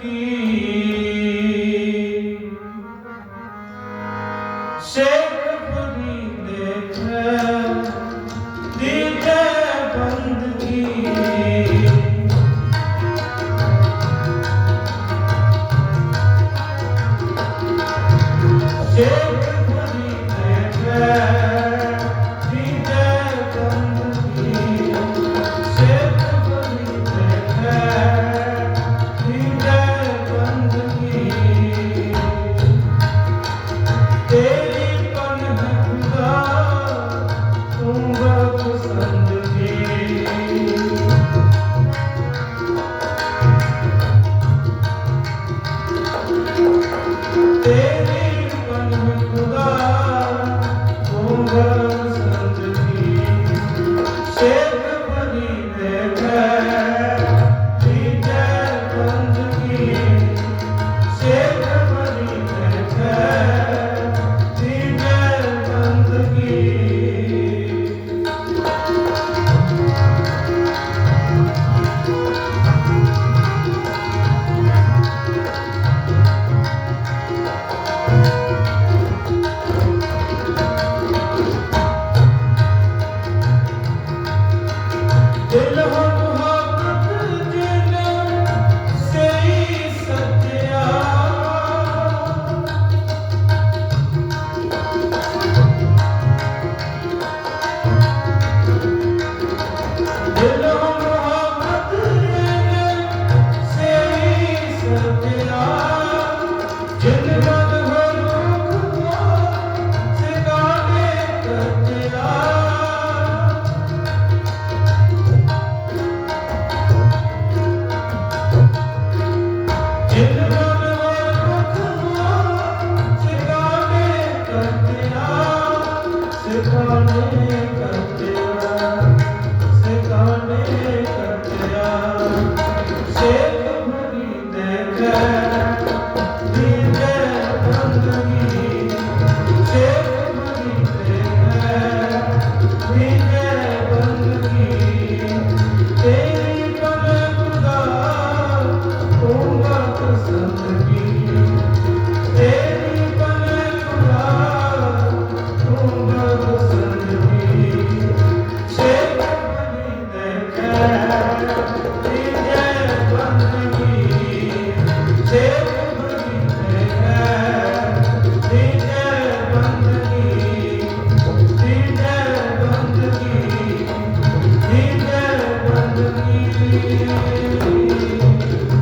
ਕੀ? ਸ਼ੇਖ ਫਰੀਦੇ ਤੇ ਦੀਤੇ ਬੰਦਗੀ ਸ਼ੇਖ day. ਦਿਲ ਹੋ Thank you. Thank you.